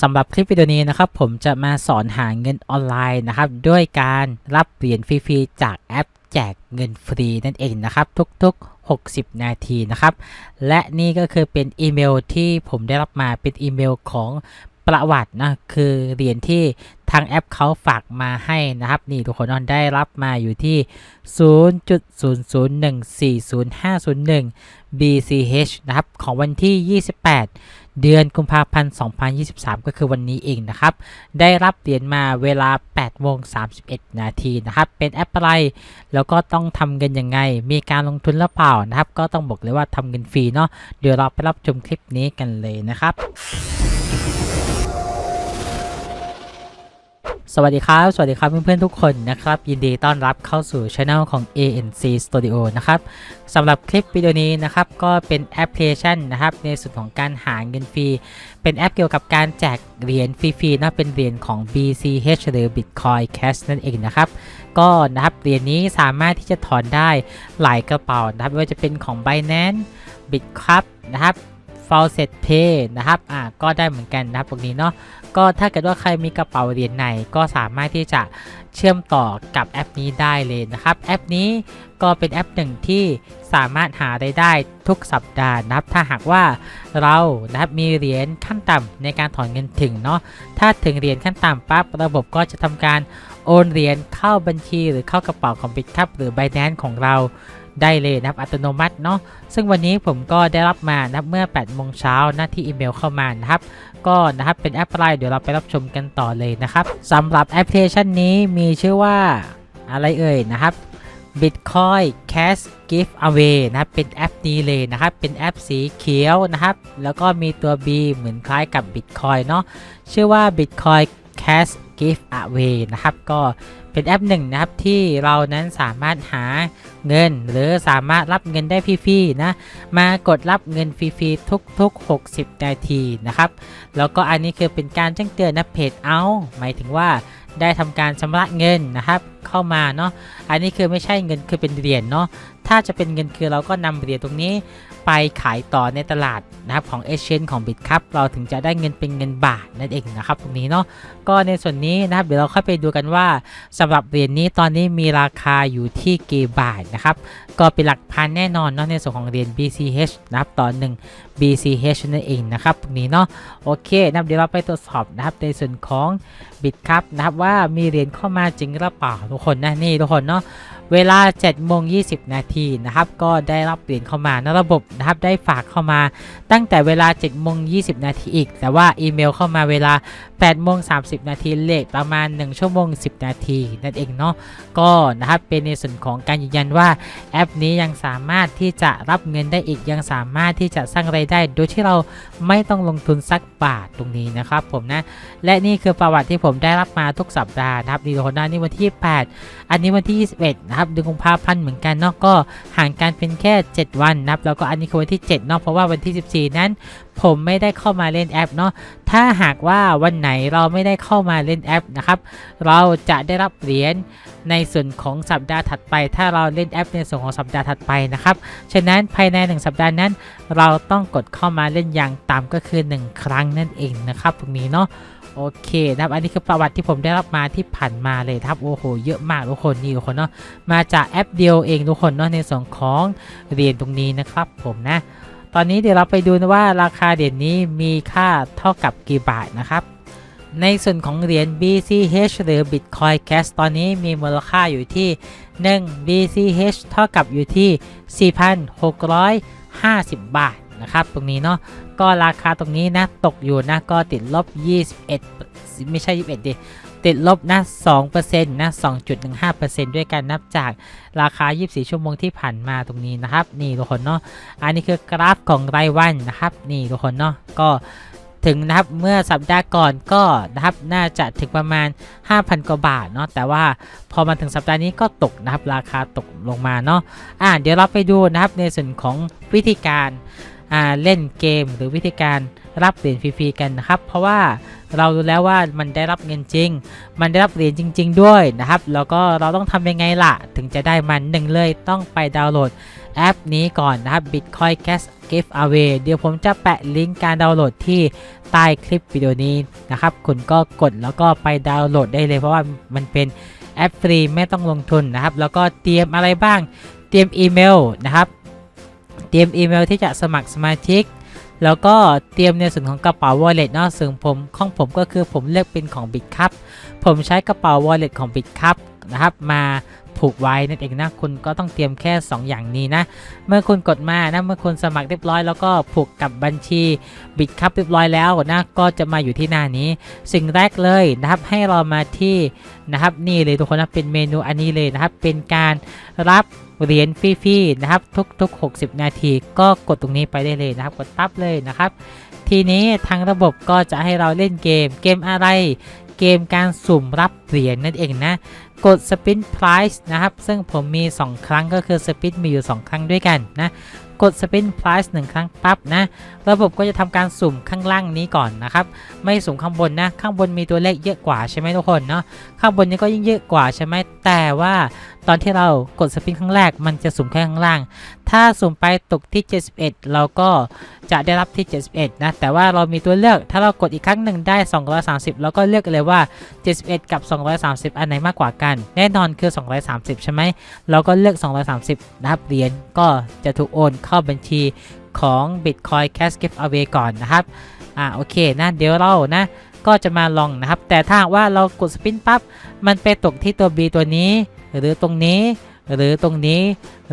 สำหรับคลิปวิดีโอนี้นะครับผมจะมาสอนหาเงินออนไลน์นะครับด้วยการรับเหรียญฟรีๆจากแอปแจกเงินฟรีนั่นเองนะครับทุกๆ 60 นาทีนะครับและนี่ก็คือเป็นอีเมลที่ผมได้รับมาเป็นอีเมลของ ประวัตินะคือเหรียญที่ทางแอปเขาฝากมาให้นะครับ นี่ทุกคนได้รับมาอยู่ที่ 0.00140501 BCH นะครับ ของวันที่ 28 เดือนกุมภาพันธ์ 2023 ก็คือวันนี้เองนะครับ ได้รับเหรียญมาเวลา8โมง31 นาทีนะครับ เป็นแอปอะไร แล้วก็ต้องทำเงินยังไง มีการลงทุนหรือเปล่านะครับ ก็ต้องบอกเลยว่าทำเงินฟรีเนาะเดี๋ยวเราไปรับชมคลิปนี้กันเลยนะครับ สวัสดีครับ สวัสดีครับเพื่อนๆทุกคนนะครับ ยินดีต้อนรับเข้าสู่ช anel ของ ANC Studio นะครับสำหรับคลิปวิดีโอนี้นะครับก็เป็นแอปพลิเคชันนะครับในส่วนของการหาเงินฟรี เป็นแอปเกี่ยวกับการแจกเหรียญฟรีๆนะเป็นเหรียญของ BCH หรือ Bitcoin Cash นั่นเองนะครับก็นะครับเหรียญนี้สามารถที่จะถอนได้หลายกระเป๋านะครับไม่ว่าจะเป็นของ Binance Bitcup นะครับ f a u c e t Pay นะครับอ่าก็ได้เหมือนกันนะครับตรงนี้เนาะก็ถ้าเกิดว่าใครมีกระเป๋าเหรียญไหนก็สามารถที่จะเชื่อมต่อกับแอปนี้ได้เลยนะครับแอปนี้ก็เป็นแอปหนึ่งที่สามารถหาได้ได้ทุกสัปดาห์นะครับถ้าหากว่าเรานะครับมีเหรียญขั้นต่ำในการถอนเงินถึงเนาะถ้าถึงเหรียญขั้นต่ำปั๊บระบบก็จะทำการโอนเหรียญเข้าบัญชีหรือเข้ากระเป๋าของ Bitcup หรือ Binance ของเรา ได้เลยนะครับอัตโนมัติเนาะซึ่งวันนี้ผมก็ได้รับมานะครับเมื่อ8โมงเช้าหน้าที่อีเมลเข้ามานะครับก็นะครับเป็นแอปอะไรเดี๋ยวเราไปรับชมกันต่อเลยนะครับสำหรับแอปพลิเคชันนี้มีชื่อว่าอะไรเอ่ยนะครับ Bitcoin Cash Give Away นะครับเป็นแอปนี้เลยนะครับ เป็นแอปสีเขียวนะครับ แล้วก็มีตัว B เหมือนคล้ายกับ Bitcoin เนาะชื่อว่า Bitcoin Cash Give Away นะครับ ก็ เป็นแอปหนึ่งนะครับที่เรานั้นสามารถหาเงิน หรือสามารถรับเงินได้ฟรีๆนะมากดรับเงินฟรีๆทุกๆ 60 นาทีนะครับแล้วก็อันนี้คือเป็นการแจ้งเตือนนะเพจเอาหมายถึงว่าได้ทำการชำระเงินนะครับเข้ามาเนาะอันนี้คือไม่ใช่เงินคือเป็นเหรียญเนาะถ้าจะเป็นเงินคือเราก็นำเหรียญตรงนี้ ไปขายต่อในตลาดนะครับของเอเชียนของบิตครับเราถึงจะได้เงินเป็นเงินบาทนั่นเองนะครับตรงนี้เนาะก็ในส่วนนี้นะครับเดี๋ยวเราเข้าไปดูกันว่าสำหรับเหรียญนี้ตอนนี้มีราคาอยู่ที่กี่บาทนะครับ ก็เป็นหลักพันแน่นอนเนาะในส่วนของเหรียญ BCH นะครับต่อหนึ่ง BCH นั่นเองนะครับตรงนี้เนาะโอเคนะครับเดี๋ยวเราไปตรวจสอบนะครับในส่วนของบิตครับนะครับว่ามีเหรียญเข้ามาจริงหรือเปล่าทุกคนนะนี่ทุกคนเนาะเวลา7โมง20 นาทีนะครับก็ได้รับเหรียญเข้ามานะระบบนะครับได้ฝากเข้ามา ตั้งแต่เวลา7โมง20 นาทีอีก แต่ว่าอีเมลเข้ามาเวลา8โมง30 นาทีเลทประมาณ 1 ชั่วโมง 10 นาทีนั่นเองเนาะก็นะครับเป็นในส่วนของการยืนยันว่าแอปนี้ยังสามารถที่จะรับเงินได้อีกยังสามารถที่จะสร้างไรายได้ โดยที่เราไม่ต้องลงทุนสักบาทตรงนี้นะครับผมนะ และนี่คือประวัติที่ผมได้รับมาทุกสัปดาห์นะครับดีโหน้านี่วันที่ 8 อันนี้วันที่ 21 นะครับเดือนกุมภาพันธ์เหมือนกันเนาะก็ห่างกันเป็นแค่ 7 วันนะครับแล้วก็อันนี้คือวันที่7เนาะเพราะว่าวันที่ 14 นั้น ผมไม่ได้เข้ามาเล่นแอปเนาะถ้าหากว่าวันไหนเราไม่ได้เข้ามาเล่นแอปนะครับ เราจะได้รับเหรียญในส่วนของสัปดาห์ถัดไป ถ้าเราเล่นแอปในส่วนของสัปดาห์ถัดไปนะครับ ฉะนั้นภายใน 1 สัปดาห์นั้น เราต้องกดเข้ามาเล่นอย่างต่ำก็คือ 1 ครั้งนั่นเองนะครับตรงนี้เนาะโอเคนะครับอันนี้คือประวัติที่ผมได้รับมาที่ผ่านมาเลยครับโอ้โหเยอะมากทุกคนนี่ทุกคนเนาะมาจากแอปเดียวเองทุกคนเนาะในส่วนของเหรียญตรงนี้นะครับผมนะ ตอนนี้เดี๋ยวเราไปดูนะว่าราคาเหรียญนี้มีค่าเท่ากับกี่บาทนะครับ ในส่วนของเหรียญ BCH หรือ Bitcoin Cash ตอนนี้มีมูลค่าอยู่ที่ 1 BCH เท่ากับอยู่ที่ 4,650 บาทนะครับ ตรงนี้เนาะก็ราคาตรงนี้นะตกอยู่นะก็ติดลบ 21 ไม่ใช่ 21ดิ ติดลบนะ2%นะ2.15%ด้วยกันนับจากราคา 24 ชั่วโมงที่ผ่านมาตรงนี้นะครับ นี่ทุกคนเนาะอันนี้คือกราฟของรายวันนะครับ นี่ทุกคนเนาะก็ถึงนะครับเมื่อสัปดาห์ก่อนก็นะครับน่าจะถึงประมาณ 5,000 กว่าบาทเนาะแต่ว่าพอมาถึงสัปดาห์นี้ก็ตกนะครับราคาตกลงมาเนาะอ่าเดี๋ยวเราไปดูนะครับในส่วนของวิธีการอ่าเล่นเกมหรือวิธีการรับเหรียญฟรีๆกันนะครับ เพราะว่า เรารู้แล้วว่ามันได้รับเงินจริง มันได้รับเหรียญจริง ๆ ด้วยนะครับ แล้วก็เราต้องทำยังไงล่ะ ถึงจะได้มันหนึ่งเลยต้องไปดาวน์โหลดแอปนี้ก่อนนะครับ Bitcoin Cash Giveaway เดี๋ยวผมจะแปะลิงก์การดาวน์โหลดที่ใต้คลิปวิดีโอนี้นะครับ คุณก็กดแล้วก็ไปดาวน์โหลดได้เลย เพราะว่ามันเป็นแอปฟรีไม่ต้องลงทุนนะครับ แล้วก็เตรียมอะไรบ้าง เตรียมอีเมลนะครับ เตรียมอีเมลที่จะสมัครสมาชิก แล้วก็เตรียมในส่วนของกระเป๋า wallet เนาะซึ่งผมของผมก็คือผมเลือกเป็นของ Bitcup ผมใช้กระเป๋า wallet ของ Bitcup นะครับมาผูกไว้นั่นเองนะคุณก็ต้องเตรียมแค่ 2 อย่างนี้นะ เมื่อคุณกดมานะเมื่อคุณสมัครเรียบร้อยแล้วก็ผูกกับบัญชี Bitcup เรียบร้อยแล้วนะก็จะมาอยู่ที่หน้านี้ สิ่งแรกเลยนะครับให้เรามาที่นะครับนี่เลยทุกคนนะเป็นเมนูอันนี้เลยนะครับเป็นการรับ เหรียญฟรีๆนะครับ ทุกๆ 60 นาที ก็กดตรงนี้ไปได้เลยนะครับ กดปั๊บเลยนะครับ ทีนี้ทางระบบก็จะให้เราเล่นเกมเกมอะไรเกมการสุ่มรับเหรียญนั่นเองนะ กด Spin Price นะครับ ซึ่งผมมี 2 ครั้งก็คือ Spin มีอยู่ 2 ครั้งด้วยกันนะ กด Spin Price 1ครั้งปั๊บนะ ระบบก็จะทำการสุ่มข้างล่างนี้ก่อนนะครับ ไม่สุ่มข้างบนนะ ข้างบนมีตัวเลขเยอะกว่าใช่ไหมทุกคนเนาะ ข้างบนนี้ก็ยิ่งเยอะกว่าใช่ไหมแต่ว่าตอนที่เรากดสปินครั้งแรกมันจะสุ่มแค่ข้างล่าง ถ้าสุ่มไปตกที่ 71 เราก็จะได้รับที่ 71 นะ แต่ว่าเรามีตัวเลือก ถ้าเรากดอีกครั้งหนึ่งได้ 230 เราก็เลือกเลยว่า 71 กับ 230 อันไหนมากกว่ากัน แน่นอนคือ 230 ใช่ไหม เราก็เลือก 230 นะครับ เหรียญก็จะถูกโอนเข้าบัญชีของ Bitcoin Cash Giveaway ก่อนนะครับ อ่า โอเค นะ เดี๋ยวเรา นะ ก็จะมาลองนะครับ แต่ถ้าว่าเรากดสปินปั๊บ มันไปตกที่ตัว B ตัวนี้ หรือตรงนี้ หรือตรงนี้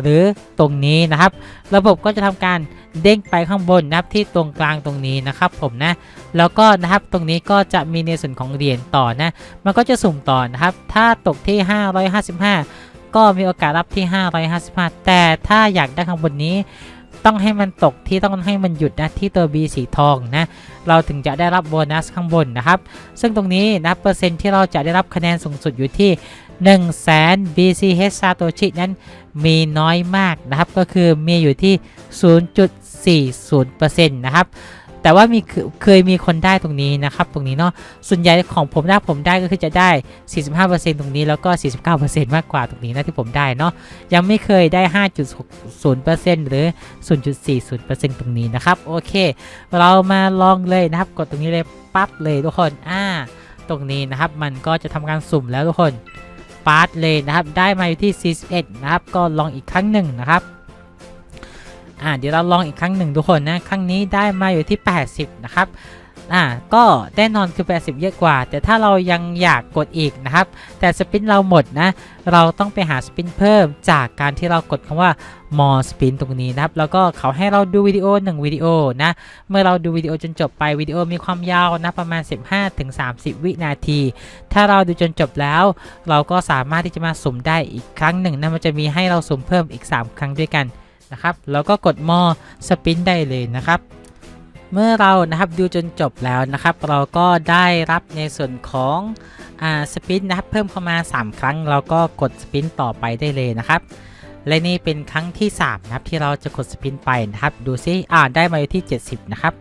หรือตรงนี้นะครับ ระบบก็จะทำการเด้งไปข้างบนนะครับที่ตรงกลางตรงนี้นะครับผมนะแล้วก็นะครับตรงนี้ก็จะมีในส่วนของเหรียญต่อนะมันก็จะสุ่มต่อนะครับ ถ้าตกที่ 555 ก็มีโอกาสรับที่ 555 แต่ถ้าอยากได้ข้างบนนี้ ต้องให้มันตกที่ต้องให้มันหยุดนะที่ตัว B สีทองนะเราถึงจะได้รับโบนัสข้างบนนะครับ ซึ่งตรงนี้นะเปอร์เซ็นต์ที่เราจะได้รับคะแนนสูงสุดอยู่ที่ 1 0 0 0 0 0 BCH Satoshi นั้นมีน้อยมากนะครับ ก็คือมีอยู่ที่ 0.40%นะครับ แต่ว่ามีเคยมีคนได้ตรงนี้นะครับตรงนี้เนาะส่วนใหญ่ของผมได้ผมได้ก็คือจะได้ 45%ตรงนี้แล้วก็ 49%มากกว่าตรงนี้นะที่ผมได้เนาะยังไม่เคยได้ 5.60%หรือ 0.40%ตรงนี้นะครับโอเค เรามาลองเลยนะครับกดตรงนี้เลยปั๊บเลยทุกคนอ่าตรงนี้นะครับมันก็จะทำการสุ่มแล้วทุกคนปาร์ตเลยนะครับได้มาอยู่ที่ 41 นะครับก็ลองอีกครั้งหนึ่งนะครับ อ่าเดี๋ยวเราลองอีกครั้งหนึ่งทุกคนนะครั้งนี้ได้มาอยู่ที่ 80 นะครับอ่าก็แน่นอนคือ 80 เยอะกว่า แต่ถ้าเรายังอยากกดอีกนะครับ แต่สปินเราหมดนะ เราต้องไปหาสปินเพิ่มจากการที่เรากดคำว่า more spin ตรงนี้นะครับ แล้วก็เขาให้เราดูวิดีโอ 1 วิดีโอนะ เมื่อเราดูวิดีโอจนจบไปวิดีโอมีความยาวนะประมาณ 15-30 วินาที ถ้าเราดูจนจบแล้ว เราก็สามารถที่จะมาสุ่มได้อีกครั้งหนึ่งนะมันจะมีให้เราสุ่มเพิ่มอีก 3 ครั้งด้วยกัน นะครับแล้วก็กด more spin ได้เลยนะครับ เมื่อเรานะครับดูจนจบแล้วนะครับ เราก็ได้รับในส่วนของอ่าสปินนะครับเพิ่มเข้ามา 3 ครั้งเราก็กดสปินต่อไปได้เลยนะครับและนี่เป็นครั้งที่ 3 นะครับ ที่เราจะกดสปินไปนะครับ ดูซิอ่าได้มาอยู่ที่ 70 นะครับ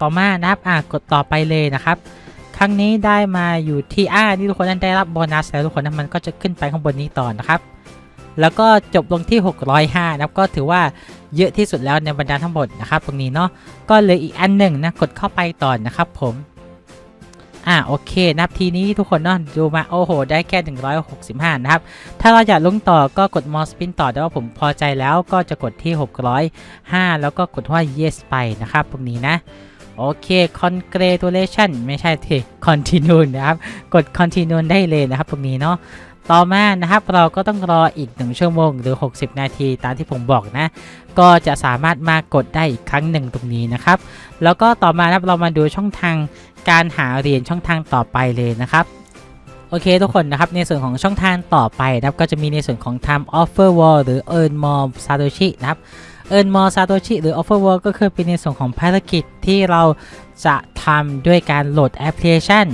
ต่อมานะครับอ่ากดต่อไปเลยนะครับ ครั้งนี้ได้มาอยู่ที่อ่านี่ทุกคนนั้นได้รับโบนัสแล้วทุกคนนั้นมันก็จะขึ้นไปข้างบนนี้ต่อนะครับ แล้วก็จบลงที่ 605นะครับก็ถือว่าเยอะที่สุดแล้วในบรรดาทั้งหมดนะครับตรงนี้เนาะก็เลยอีกอันหนึ่งนะกดเข้าไปต่อนะครับผมอ่าโอเคนับทีนี้ทุกคนเนาะดูมาโอ้โห ได้แค่ 165 นะครับ ถ้าเราอยากลงต่อก็กด more spin ต่อแต่ว่าผมพอใจแล้วก็จะกดที่ 605 แล้วก็กดว่า yes ไปนะครับตรงนี้นะโอเค congratulation ไม่ใช่ที่ continue นะครับ กด continue ได้เลยนะครับตรงนี้เนาะ ต่อมานะครับเราก็ต้องรออีก 1 ชั่วโมงหรือ 60 นาทีตามที่ผมบอกนะ ก็จะสามารถมากดได้อีกครั้งหนึ่งตรงนี้นะครับ แล้วก็ต่อมานะครับเรามาดูช่องทางการหาเหรียญช่องทางต่อไปเลยนะครับโอเคทุกคนนะครับ ในส่วนของช่องทางต่อไปนะครับ ก็จะมีในส่วนของ time offer wall หรือ earn more satoshi นะครับ earn more satoshi หรือ offer wall ก็คือเป็นในส่วนของภารกิจที่เราจะทำด้วยการโหลดแอปพลิเคชัน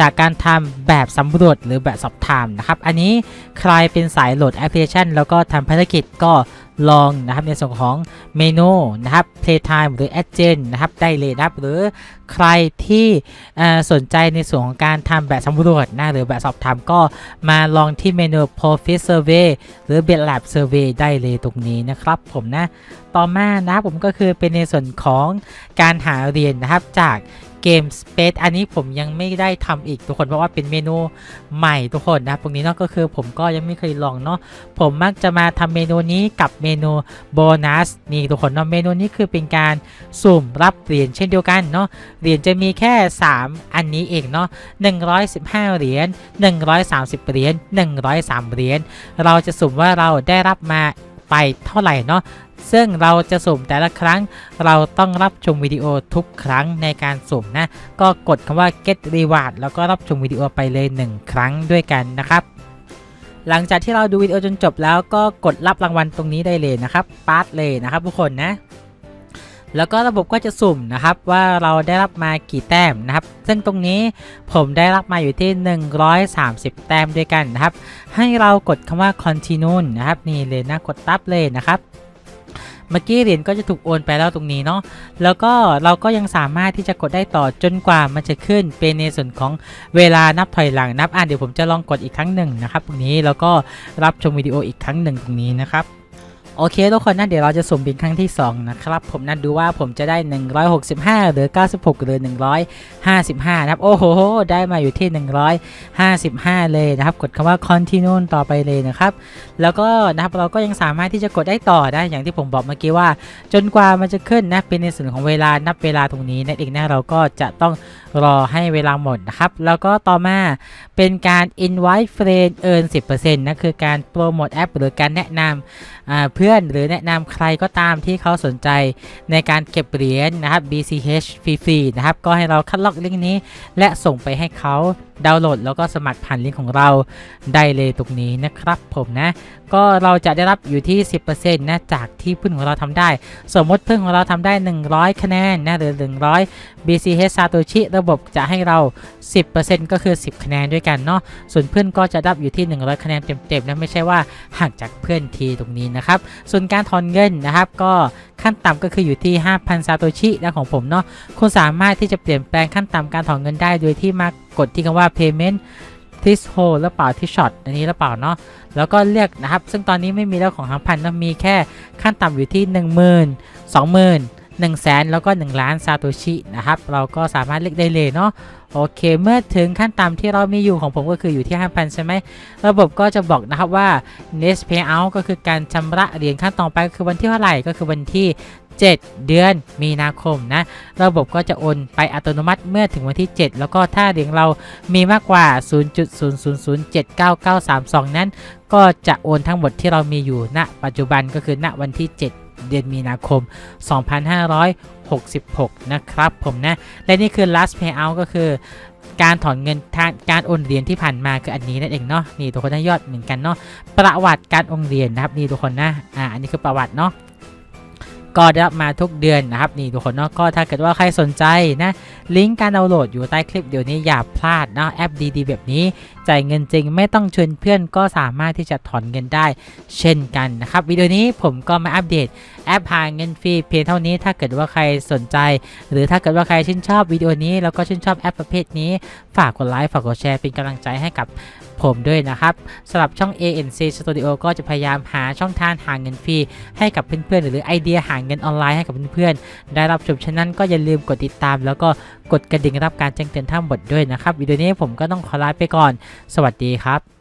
จากการทำแบบสำรวจหรือแบบสอบถามนะครับอันนี้ใครเป็นสายโหลดแอปพลิเคชัน แล้วก็ทำภารกิจก็ลองนะครับในส่วนของเมนูนะครับ playtime หรือ agent นะครับได้เลยนะครับหรือใครที่สนใจในส่วนของการทำแบบสำรวจนะหรือแบบสอบถามก็มาลองที่เมนู profit survey หรือ bed lab survey ได้เลยตรงนี้นะครับผมนะ ต่อมานะครับผมก็คือเป็นในส่วนของการหาเรียนนะครับจาก เกม Space อันนี้ผมยังไม่ได้ทำอีกทุกคนเพราะว่าเป็นเมนูใหม่ทุกคนนะครับตรงนี้เนาะก็คือผมก็ยังไม่เคยลองเนาะผมมักจะมาทำเมนูนี้กับเมนูโบนัสนี่ทุกคนเนาะเมนูนี้คือเป็นการสุ่มรับเหรียญเช่นเดียวกันเนาะเหรียญจะมีแค่ 3 อันนี้เองเนาะ115 เหรียญ130 เหรียญ103 เหรียญเราจะสุ่มว่าเราได้รับมา ไปเท่าไหร่เนาะซึ่งเราจะสุ่มแต่ละครั้ง เราต้องรับชมวิดีโอทุกครั้งในการสุ่มนะ ก็กดคำว่า get reward แล้วก็รับชมวิดีโอไปเลย 1 ครั้งด้วยกันนะครับ หลังจากที่เราดูวิดีโอจนจบแล้วก็กดรับรางวัลตรงนี้ได้เลยนะครับ ปาร์ตเลยนะครับทุกคนนะ แล้วก็ระบบก็จะสุ่มนะครับว่าเราได้รับมากี่แต้มนะครับ ซึ่งตรงนี้ผมได้รับมาอยู่ที่ 130 แต้มด้วยกันนะครับ ให้เรากดคำว่า continue นะครับนี่เลยนะกดตับเลยนะครับเมื่อกี้เหรียญก็จะถูกโอนไปแล้วตรงนี้เนาะ แล้วก็เราก็ยังสามารถที่จะกดได้ต่อจนกว่ามันจะขึ้นเป็นในส่วนของเวลานับถอยหลังนับ อะเดี๋ยวผมจะลองกดอีกครั้งหนึ่งนะครับ ตรงนี้แล้วก็รับชมวิดีโออีกครั้งหนึ่งตรงนี้นะครับ โอเคทุกคนนะเดี๋ยวเราจะสุ่มเป็นครั้งที่ 2 นะครับ ผมนะดูว่าผมจะได้ 165 หรือ 96 หรือ 155 นะครับ โอ้โห ได้มาอยู่ที่ 155 เลยนะครับ กดคำว่า continue ต่อไปเลยนะครับ แล้วก็นะครับเราก็ยังสามารถที่จะกดได้ต่อได้อย่างที่ผมบอกเมื่อกี้ว่า จนกว่ามันจะขึ้นนะเป็นในส่วนของเวลานับเวลาตรงนี้นั่นเองนะเราก็จะต้องรอให้เวลาหมดนะครับ แล้วก็ต่อมาเป็นการ invite friend earn 10%นะคือการโปรโมทแอปหรือการแนะนำอ่าเพื่อนหรือแนะนำใครก็ตามที่เขาสนใจในการเก็บเหรียญนะครับ BCH ฟรีๆนะครับ ก็ให้เราคัดลอกลิงก์นี้ และส่งไปให้เขา ดาวน์โหลดแล้วก็สมัครผ่านลิงก์ของเราได้เลยตรงนี้นะครับผมนะ ก็เราจะได้รับอยู่ที่ 10%นะจากที่เพื่อนของเราทำได้ สมมติเพื่อนของเราทำได้ 100 คะแนนนะหรือ 100 BCH Satoshi ระบบจะให้เรา 10%ก็คือ 10 คะแนนด้วยกันเนาะส่วนเพื่อนก็จะรับอยู่ที่ 100 คะแนนเต็มๆนะไม่ใช่ว่าหักจากเพื่อนทีตรงนี้นะครับส่วนการถอนเงินนะครับก็ขั้นต่ำก็คืออยู่ที่ 5,000 ซาโตชินะของผมเนาะคุณสามารถที่จะเปลี่ยนแปลงขั้นต่ำการถอนเงินได้โดยที่มา กดที่คำว่า payment this hole หรือเปล่าที่ช็อตอันนี้หรือเปล่าเนาะแล้วก็เลือกนะครับ ซึ่งตอนนี้ไม่มีแล้วของทางพันนะมีแค่ขั้นต่ำอยู่ที่ 1 0 0 0 0 20,000 1 0 0 0 0แสนแล้วก็ 1 ล้านซาโตชินะครับ เราก็สามารถเลือกได้เลยเนาะโอเค เมื่อถึงขั้นต่ำที่เรามีอยู่ของผมก็คืออยู่ที่ 5,000 ใช่ไหม ระบบก็จะบอกนะครับว่า next payout ก็คือการชำระเหรียญขั้นต่อไปก็คือวันที่เท่าไหร่ก็คือวันที่ 7 เดือนมีนาคมนะ ระบบก็จะโอนไปอัตโนมัติเมื่อถึงวันที่ 7 แล้วก็ถ้าเหรียญเรามีมากกว่า 0.00079932นั้น ก็จะโอนทั้งหมดที่เรามีอยู่ณ ปัจจุบันก็คือณวันที่ 7 เดือนมีนาคม 2566 นะครับผมนะ และนี่คือ last payout ก็คือการถอนเงินาการโอนเหรียญที่ผ่านมาคืออันนี้นั่นเองเนาะนี่ทุกคนได้ยอดเหมือนกันเนาะประวัติการโอนเหรียญนะครับนี่ทุกคนนะอ่าอันนี้คือประวัติเนาะ ก็ได้รับมาทุกเดือนนะครับนี่ทุกคนเนาะก็ถ้าเกิดว่าใครสนใจนะลิงก์การดาวน์โหลดอยู่ใต้คลิปเดี๋ยวนี้อย่าพลาดนะแอปดีๆ แบบนี้จ่ายเงินจริงไม่ต้องชวนเพื่อนก็สามารถที่จะถอนเงินได้ เช่นกันนะครับวิดีโอนี้ผมก็มาอัปเดตแอปหาเงินฟรีเพียงเท่านี้ถ้าเกิดว่าใครสนใจ หรือถ้าเกิดว่าใครชื่นชอบวิดีโอนี้แล้วก็ชื่นชอบแอปประเภทนี้ ฝากกดไลค์ฝากกดแชร์เป็นกำลังใจให้กับ ผมด้วยนะครับสำหรับช่อง ANC Studio ก็จะพยายามหาช่องทางหาเงินฟรีให้กับเพื่อนๆ หรือไอเดียหาเงินออนไลน์ให้กับเพื่อนๆ ได้รับชมฉะนั้นก็อย่าลืมกดติดตาม แล้วก็กดกระดิ่งรับการแจ้งเตือนทั้งหมดด้วยนะครับวิดีโอนี้ผมก็ต้องขอลาไปก่อน สวัสดีครับ